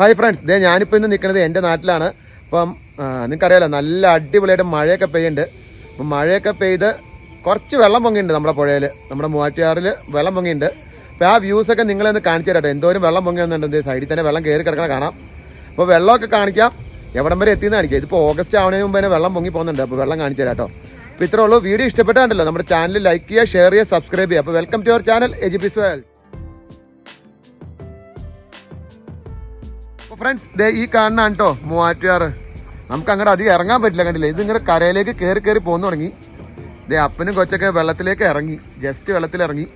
Hi friends ഇതേ ഞാനിപ്പോൾ ഇന്ന് നിൽക്കുന്നത് എന്റെ നാട്ടിലാണ്. അപ്പം നിങ്ങൾക്കറിയാലോ നല്ല അടിപൊളിയായിട്ട് മഴയൊക്കെ പെയ്യുന്നുണ്ട്. അപ്പം മഴയൊക്കെ പെയ്ത് കുറച്ച് വെള്ളം പൊങ്ങിയിട്ടുണ്ട് നമ്മുടെ പുഴയിൽ നമ്മുടെ മൂവാറ്റുകാറിൽ വെള്ളം പൊങ്ങിയിട്ടുണ്ട്. അപ്പോൾ ആ വ്യൂസൊക്കെ നിങ്ങളൊന്ന് കാണിച്ചു തരട്ടെ. എന്തോരം വെള്ളം പൊങ്ങി സൈഡിൽ തന്നെ വെള്ളം കയറി കിടക്കണ കാണാം. അപ്പോൾ വെള്ളമൊക്കെ കാണിക്കാം. എവിടം വരെ എത്തിയെന്ന് കാണിക്കാം. ഇതിപ്പോൾ ഓഗസ്റ്റ് ആവുന്നതിന് മുമ്പ് തന്നെ വെള്ളം പൊങ്ങി പോകുന്നുണ്ട്. അപ്പോൾ വെള്ളം കാണിച്ചു തരാം കേട്ടോ അപ്പോൾ ഇത്രേ ഉള്ളൂ. വീഡിയോ ഇഷ്ടപ്പെട്ടാണ്ടല്ലോ. നമ്മുടെ ചാനൽ ലൈക്ക് ചെയ്യുക ഷെയർ ചെയ്യുക സബ്സ്ക്രൈബ് ചെയ്യുക. അപ്പോൾ welcome to our channel AG അപ്പോൾ ഫ്രണ്ട്സ് ഈ കാണുന്നതാണ് കേട്ടോ മൂവാറ്റുകാറ് നമുക്ക് അങ്ങോട്ട് അധികം ഇറങ്ങാൻ പറ്റില്ല കണ്ടില്ലേ? ഇത് ഇങ്ങനെ കരയിലേക്ക് കയറി കയറി പോകുന്നു തുടങ്ങി. ദേ അപ്പനും കൊച്ചൊക്കെ വെള്ളത്തിലേക്ക് ഇറങ്ങി ജസ്റ്റ് വെള്ളത്തിലിറങ്ങി.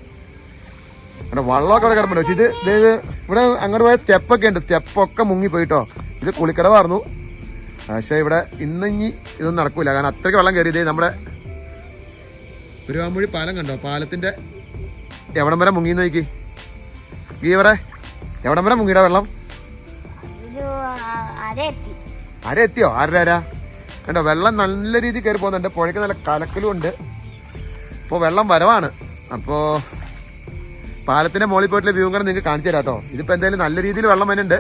അവിടെ വള്ളമൊക്കെ അവിടെ കിടപ്പുണ്ട്. പക്ഷെ ഇത് ഇത് ഇവിടെ അങ്ങോട്ട് പോയ സ്റ്റെപ്പൊക്കെ ഉണ്ട്. സ്റ്റെപ്പൊക്കെ മുങ്ങി പോയിട്ടോ. ഇത് കുളിക്കടവായിരുന്നു പക്ഷേ ഇവിടെ ഇന്ന് ഇനി ഇതൊന്നും നടക്കൂല. കാരണം അത്രയ്ക്ക് വെള്ളം കയറി. ഇതേ നമ്മുടെ പെരുവാമ്പുഴി പാലം കണ്ടോ? പാലത്തിന്റെ എവിടം വരെ മുങ്ങി നോക്കി. ഗീവറെ എവിടം വരെ മുങ്ങിയുടെ വെള്ളം? അര എത്തിയോ ആരുടെ ആരാ കണ്ടോ വെള്ളം നല്ല രീതിയിൽ കയറി പോകുന്നുണ്ട്. പുഴയ്ക്ക് നല്ല കലക്കലും ഉണ്ട്. ഇപ്പോൾ വെള്ളം വരവാണ്. അപ്പോൾ പാലത്തിന്റെ മുകളിൽ പോയിട്ടുള്ള വ്യൂ കൂടെ നിങ്ങൾക്ക് കാണിച്ചു തരാം കേട്ടോ. ഇതിപ്പോൾ എന്തായാലും നല്ല രീതിയിൽ വെള്ളം വരുന്നുണ്ട്.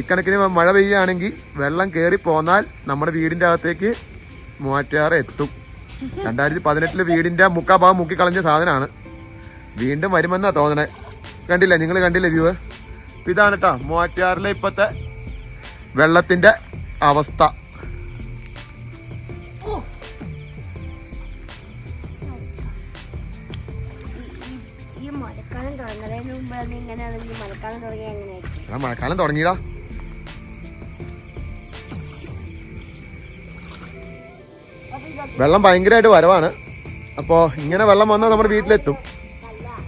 ഇക്കണക്കിന് മഴ പെയ്യുകയാണെങ്കിൽ വെള്ളം കയറി പോന്നാൽ നമ്മുടെ വീടിന്റെ അകത്തേക്ക് മൂവാറ്റാറ് എത്തും. രണ്ടായിരത്തി പതിനെട്ടിൽ വീടിന്റെ മുക്കാ ഭാഗം മുക്കി കളഞ്ഞ സാധനമാണ്. വീണ്ടും വരുമെന്നാണ് തോന്നണേ. കണ്ടില്ലേ? നിങ്ങൾ കണ്ടില്ലേ വ്യൂ ഇതാണ് കേട്ടോ മൂവാറ്റാറിലെ ഇപ്പോഴത്തെ വെള്ളത്തിന്റെ അവസ്ഥ. മഴക്കാലം തുടങ്ങിയാ തുടങ്ങിയടാ. വെള്ളം ഭയങ്കരമായിട്ട് വരവാണ്. അപ്പോൾ ഇങ്ങനെ വെള്ളം വന്നാൽ നമ്മുടെ വീട്ടിലെത്തും.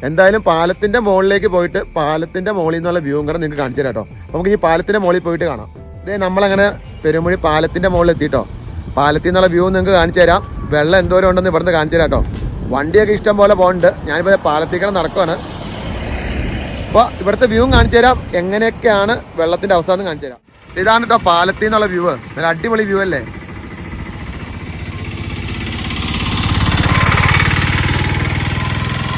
എന്തായാലും പാലത്തിന്റെ മുകളിലേക്ക് പോയിട്ട് പാലത്തിന്റെ മുകളിൽ നിന്നുള്ള വ്യൂ കൂടെ നിങ്ങൾക്ക് കാണിച്ചു തരാം കേട്ടോ. നമുക്ക് ഈ പാലത്തിന്റെ മുകളിൽ പോയിട്ട് കാണാം. ഇതേ നമ്മളങ്ങനെ പെരുമൊഴി പാലത്തിന്റെ മുകളിൽ എത്തിയിട്ടോ പാലത്തിൽ നിന്നുള്ള വ്യൂ നിങ്ങൾക്ക് കാണിച്ചു തരാം. വെള്ളം എന്തോരം ഉണ്ടെന്ന് ഇവിടുന്ന് കാണിച്ചു തരാം കേട്ടോ. വണ്ടിയൊക്കെ ഇഷ്ടം പോലെ പോകുന്നുണ്ട്. ഞാനിപ്പോൾ പാലത്തിൽ കൂടെ നടക്കുവാണ്. അപ്പോൾ ഇവിടുത്തെ വ്യൂ കാണിച്ചു തരാം. എങ്ങനെയൊക്കെയാണ് വെള്ളത്തിന്റെ അവസ്ഥ എന്ന് കാണിച്ചു തരാം. ഇതാണ് കേട്ടോ പാലത്തിൽ നിന്നുള്ള വ്യൂ നല്ല അടിപൊളി വ്യൂ അല്ലേ?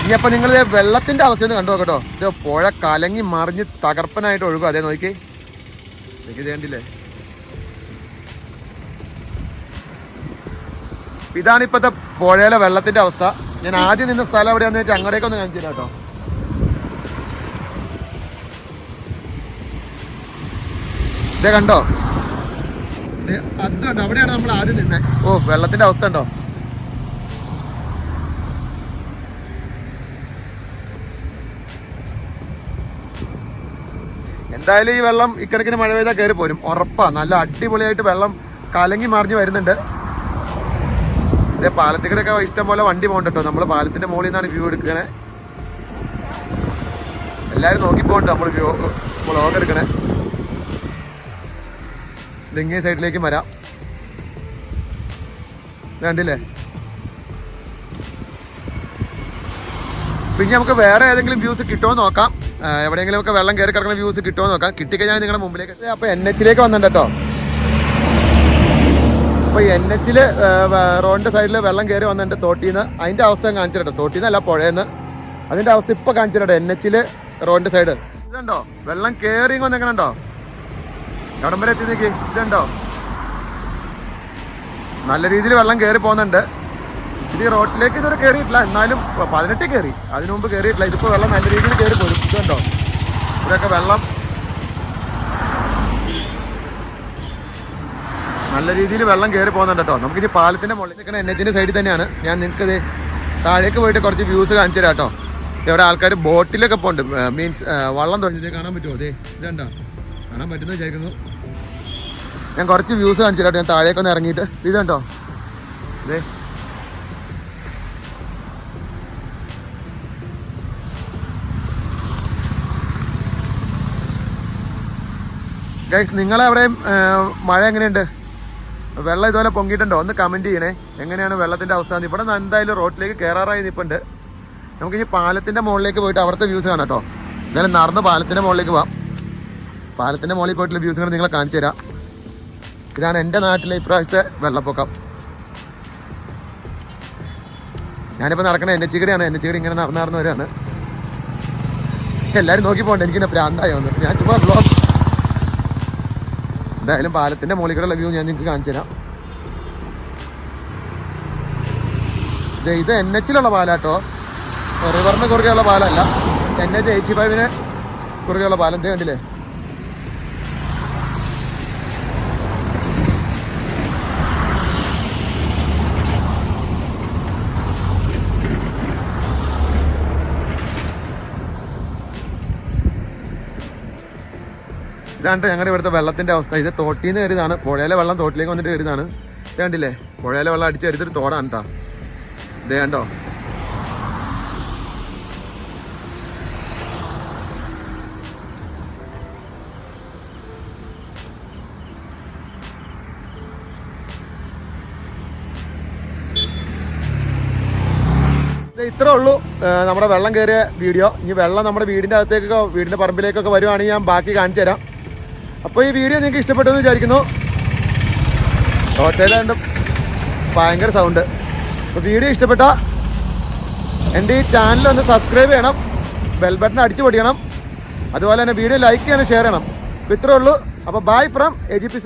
ഇനിയപ്പോൾ നിങ്ങൾ വെള്ളത്തിന്റെ അവസ്ഥ ഒന്ന് കണ്ടു നോക്കട്ടോ ഇത് പുഴ കലങ്ങി മറിഞ്ഞ് തകർപ്പനായിട്ട് ഒഴുകും അതേ നോക്കി എനിക്ക് ചെയ്യണ്ടില്ലേ ഇതാണ് ഇപ്പത്തെ പുഴയിലെ വെള്ളത്തിന്റെ അവസ്ഥ. ഞാൻ ആദ്യം നിന്ന സ്ഥലം എവിടെയാന്ന് വെച്ചാൽ അങ്ങോട്ടേക്ക് ഒന്ന് കാണിച്ചു കേട്ടോ ഇതേ കണ്ടോ? അത് കണ്ടോ? അവിടെയാണ് നമ്മൾ ആദ്യം നിന്നെ. ഓ വെള്ളത്തിന്റെ അവസ്ഥ ഉണ്ടോ എന്തായാലും ഈ വെള്ളം ഇക്കണക്കിന് മഴ പെയ്താൽ കയറി പോരും. ഉറപ്പാ. നല്ല അടിപൊളിയായിട്ട് വെള്ളം കലങ്ങി മറിഞ്ഞ് വരുന്നുണ്ട്. ഇതേ പാലത്തിക്കടൊക്കെ ഇഷ്ടം പോലെ വണ്ടി പോകണ്ട നമ്മൾ പാലത്തിന്റെ മുകളിൽ നിന്നാണ് വ്യൂ എടുക്കണേ. എല്ലാരും നോക്കി പോകണ്ട നമ്മൾ വ്യൂ വ്ളോഗ് എടുക്കണേ. ഇതിങ്ങേ സൈഡിലേക്ക് വരാം. കണ്ടില്ലേ? പിന്നെ നമുക്ക് വേറെ ഏതെങ്കിലും വ്യൂസ് കിട്ടുമോ നോക്കാം. എവിടെയെങ്കിലും ഒക്കെ വെള്ളം കയറി കിടക്കുന്ന വ്യൂസ് കിട്ടുമോ നോക്കാം. കിട്ടിക്കഴിഞ്ഞാൽ നിങ്ങളുടെ മുമ്പിലേക്ക് അപ്പൊ എൻ എച്ചിലേക്ക് വന്നിട്ടുണ്ട് കേട്ടോ. അപ്പൊ എൻ എച്ചിൽ റോഡിന്റെ സൈഡിൽ വെള്ളം കയറി വന്നിട്ടുണ്ട് തോട്ടിന്ന്. അതിന്റെ അവസ്ഥ കാണിച്ചിട്ടോ തോട്ടിന്ന് അല്ല പുഴയെന്ന് അതിന്റെ അവസ്ഥ ഇപ്പൊ കാണിച്ചിട്ടോ എൻ എച്ചിൽ റോഡിന്റെ സൈഡ് ഇതുണ്ടോ? വെള്ളം കയറി വന്നെങ്ങനെ ഉണ്ടോ എവിടം വരെ എത്തി നിൽക്കി ഇതുണ്ടോ? നല്ല രീതിയിൽ വെള്ളം കയറി പോകുന്നുണ്ട്. ഇത് ഈ റോട്ടിലേക്ക് ഇതുവരെ കയറിയിട്ടില്ല എന്നാലും പതിനെട്ട് കയറി അതിനു മുമ്പ് കയറിയിട്ടില്ല ഇതിപ്പോൾ വെള്ളം നല്ല രീതിയിൽ കയറി പോരും. ഇതുണ്ടോ? ഇവിടെയൊക്കെ വെള്ളം നല്ല രീതിയിൽ വെള്ളം കയറി പോകുന്നുണ്ട് കേട്ടോ. നമുക്ക് ഈ പാലത്തിന്റെ മുകളിൽ നിൽക്കുന്ന എൻ എച്ചിന്റെ സൈഡിൽ തന്നെയാണ്. ഞാൻ നിങ്ങൾക്ക് ഇത് താഴേക്ക് പോയിട്ട് കുറച്ച് വ്യൂസ് കാണിച്ചു തരാം കേട്ടോ. ഇവിടെ ആൾക്കാർ ബോട്ടിലൊക്കെ പോകുന്നുണ്ട് മീൻസ് വള്ളം തുഴഞ്ഞത് കാണാൻ പറ്റുമോ അതെ ഇതുണ്ടോ? കാണാൻ പറ്റുന്ന വിചാരിക്കുന്നു. ഞാൻ കുറച്ച് വ്യൂസ് കാണിച്ചു തരാം ഞാൻ താഴേക്കൊന്ന് ഇറങ്ങിയിട്ട്. ഇതുണ്ടോ? ഇതേ ഗൈസ് നിങ്ങളെവിടെയും മഴ എങ്ങനെയുണ്ട്? വെള്ളം ഇതുപോലെ പൊങ്ങിയിട്ടുണ്ടോ? ഒന്ന് കമന്റ് ചെയ്യണേ. എങ്ങനെയാണ് വെള്ളത്തിന്റെ അവസ്ഥ? എന്ന്. ഇവിടെ നിന്ന് എന്തായാലും റോട്ടിലേക്ക് കയറാറായി നിൽപ്പുണ്ട് നമുക്ക് ഈ പാലത്തിന്റെ മുകളിലേക്ക് പോയിട്ട് അവിടുത്തെ വ്യൂസ് കാണാം കേട്ടോ. എന്തായാലും നടന്ന് പാലത്തിന്റെ മുകളിലേക്ക് പോവാം. പാലത്തിന്റെ മുകളിൽ പോയിട്ടുള്ള വ്യൂസ് നിങ്ങളെ കാണിച്ചു തരാം. ഇതാണ് എന്റെ നാട്ടിലെ ഇപ്രാവശ്യത്തെ വെള്ളപ്പൊക്കം. ഞാനിപ്പോൾ നടക്കണേ എന്റെ എൻ എച്ച് കൂടി ഇങ്ങനെ നടന്നു നടന്നു വരികയാണ് എല്ലാവരും നോക്കി പോകണ്ട. എനിക്കിന്നെ പ്രാന്തായി വന്നു. ഞാൻ ചുമ്മാ ബ്ലോഗ് എന്തായാലും പാലത്തിന്റെ മുകളിൽ കൂടെയുള്ള വ്യൂ ഞാൻ നിങ്ങൾക്ക് കാണിച്ചു തരാം ഇത് എൻ എച്ചിലുള്ള പാലാട്ടോ. റിവറിന് കുറുകെയുള്ള പാലല്ല. എൻ എച്ച് എയ്റ്റി ഫൈവിന് കുറുകെയുള്ള പാലം. എന്തേ കണ്ടില്ലേ? ഇതാണ് ഞങ്ങളുടെ ഇവിടുത്തെ വെള്ളത്തിന്റെ അവസ്ഥ. ഇത് തോട്ടിന്ന് കയറിയതാണ് പുഴയിലെ വെള്ളം തോട്ടിലേക്ക് വന്നിട്ട് കയറിയതാണ് ഇത് കണ്ടില്ലേ? പുഴയിലെ വെള്ളം അടിച്ച് കരുത്തൊരു തോടാണ് കേട്ടോ ഇതേ കണ്ടോ? ഇത് ഇത്രേ ഉള്ളൂ നമ്മുടെ വെള്ളം കയറിയ വീഡിയോ. ഇനി വെള്ളം നമ്മുടെ വീടിന്റെ അകത്തേക്കൊക്കെ വീടിന്റെ പറമ്പിലേക്കൊക്കെ വരുവാണെങ്കിൽ ഞാൻ ബാക്കി കാണിച്ചു തരാം അപ്പോൾ ഈ വീഡിയോ നിങ്ങൾക്ക് ഇഷ്ടപ്പെട്ടു എന്ന് വിചാരിക്കുന്നു തോറ്റയിലുണ്ട് ഭയങ്കര സൗണ്ട് അപ്പോൾ വീഡിയോ ഇഷ്ടപ്പെട്ട എന്റെ ഈ ചാനൽ ഒന്ന് സബ്സ്ക്രൈബ് ചെയ്യണം ബെൽ ബട്ടൺ അടിച്ചു പൊടിക്കണം അതുപോലെ തന്നെ വീഡിയോ ലൈക്ക് ചെയ്യണം ഷെയർ ചെയ്യണം. അപ്പോൾ ഇത്രേ ഉള്ളൂ. അപ്പോൾ bye from A G P